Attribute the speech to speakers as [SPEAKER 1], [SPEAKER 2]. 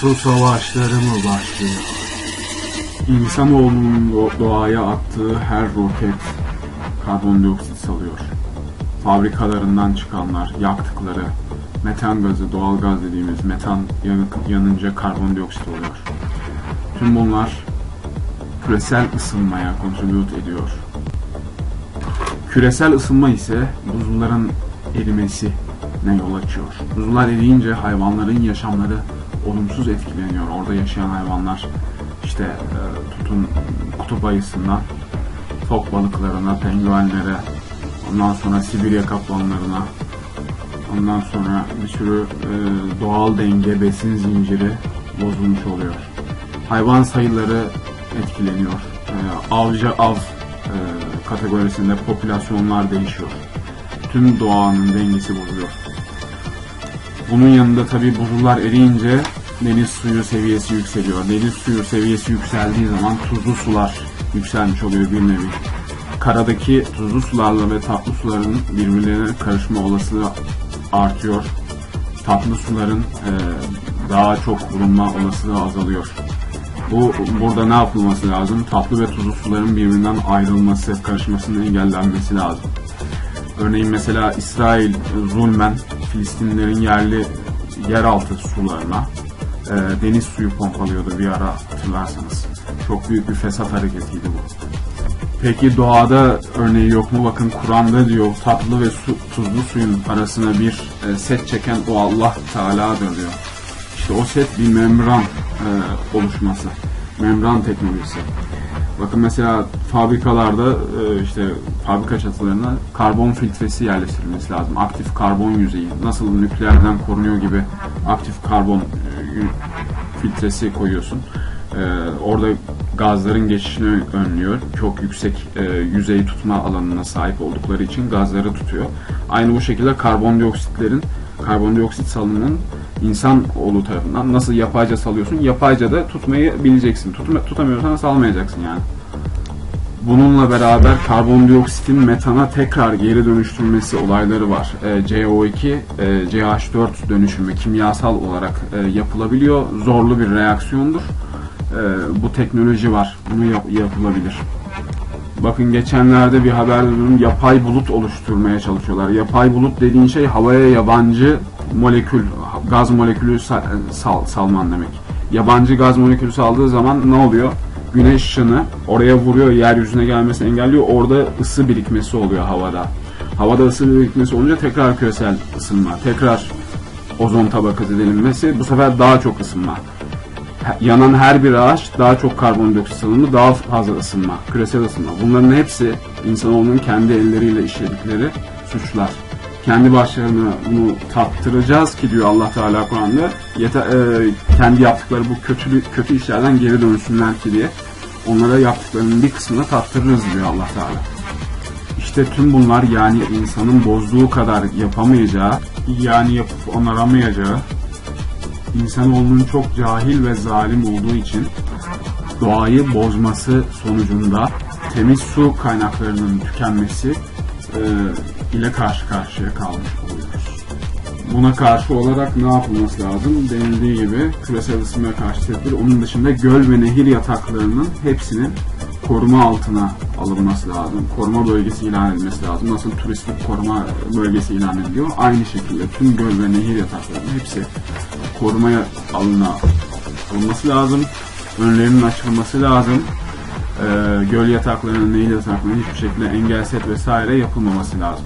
[SPEAKER 1] Su savaşları mı başlıyor? İnsanoğlunun do- doğaya attığı her roket karbondioksit salıyor. Fabrikalarından çıkanlar, yaktıkları metan gazı, doğal gaz dediğimiz metan yanınca karbondioksit oluyor. Tüm bunlar küresel ısınmaya contribute ediyor. Küresel ısınma ise buzulların erimesi ne yol açıyor. Buzullar eriyince hayvanların yaşamları olumsuz etkileniyor. Orada yaşayan hayvanlar işte e, tutun kutup ayısından fok balıklarına, penguenlere, ondan sonra Sibirya kaplanlarına, ondan sonra bir sürü e, doğal denge, besin zinciri bozulmuş oluyor. Hayvan sayıları etkileniyor. E, avcı av e, kategorisinde popülasyonlar değişiyor. Tüm doğanın dengesi bozuluyor. Bunun yanında tabii buzullar eriyince deniz suyu seviyesi yükseliyor. Deniz suyu seviyesi yükseldiği zaman tuzlu sular yükselmiş oluyor bir nevi. Karadaki tuzlu sularla ve tatlı suların birbirlerine karışma olasılığı artıyor. Tatlı suların e, daha çok bulunma olasılığı azalıyor. Bu burada ne yapılması lazım? Tatlı ve tuzlu suların birbirinden ayrılması, karışmasının engellenmesi lazım. Örneğin mesela İsrail zulmen Filistinlerin yerli yeraltı sularına e, deniz suyu pompalıyordu bir ara hatırlarsanız. Çok büyük bir fesat hareketiydi bu. Peki doğada örneği yok mu? Bakın Kur'an'da diyor tatlı ve su, tuzlu suyun arasına bir e, set çeken o Allah Teala'dır diyor. İşte o set bir membran e, oluşması. Membran teknolojisi. Bakın mesela fabrikalarda e, işte fabrika çatılarına karbon filtresi yerleştirilmesi lazım. Aktif karbon yüzeyi. Nasıl nükleerden korunuyor gibi aktif karbon e, filtresi koyuyorsun. E, orada gazların geçişini önlüyor. Çok yüksek e, yüzey tutma alanına sahip oldukları için gazları tutuyor. Aynı bu şekilde karbondioksitlerin karbondioksit salınımının insan oğlu tarafından nasıl yapayca salıyorsun? Yapayca da tutmayı bileceksin. Tutma, tutamıyorsan salmayacaksın yani. Bununla beraber karbondioksitin metana tekrar geri dönüştürülmesi olayları var. E, CO2, e, CH4 dönüşümü kimyasal olarak e, yapılabiliyor. Zorlu bir reaksiyondur. E, bu teknoloji var. Bunu yap- yapılabilir. Bakın geçenlerde bir haber duydum. Yapay bulut oluşturmaya çalışıyorlar. Yapay bulut dediğin şey havaya yabancı molekül, gaz molekülü sa- sal, salman demek. Yabancı gaz molekülü saldığı zaman ne oluyor? Güneş ışını oraya vuruyor, yeryüzüne gelmesini engelliyor. Orada ısı birikmesi oluyor havada. Havada ısı birikmesi olunca tekrar küresel ısınma, tekrar ozon tabakası delinmesi, bu sefer daha çok ısınma yanan her bir ağaç daha çok karbondioksit salınımı, daha fazla ısınma, küresel ısınma. Bunların hepsi insanoğlunun kendi elleriyle işledikleri suçlar. Kendi başlarına bunu tattıracağız ki diyor Allah Teala Kur'an'da. Yeter, e, kendi yaptıkları bu kötü kötü işlerden geri dönsünler ki diye. Onlara yaptıklarının bir kısmını tattırırız diyor Allah Teala. İşte tüm bunlar yani insanın bozduğu kadar yapamayacağı, yani yapıp onaramayacağı, insanoğlunun çok cahil ve zalim olduğu için doğayı bozması sonucunda temiz su kaynaklarının tükenmesi e, ile karşı karşıya kalmış oluyoruz. Buna karşı olarak ne yapılması lazım? Denildiği gibi küresel ısınmaya karşı tedbir. Onun dışında göl ve nehir yataklarının hepsinin koruma altına alınması lazım. Koruma bölgesi ilan edilmesi lazım. Nasıl turistik koruma bölgesi ilan ediliyor? Aynı şekilde tüm göl ve nehir yataklarının hepsi korumaya alına, alınması lazım. Önlerinin açılması lazım. Ee, göl yataklarının, nehir yataklarının hiçbir şekilde engelset vesaire yapılmaması lazım.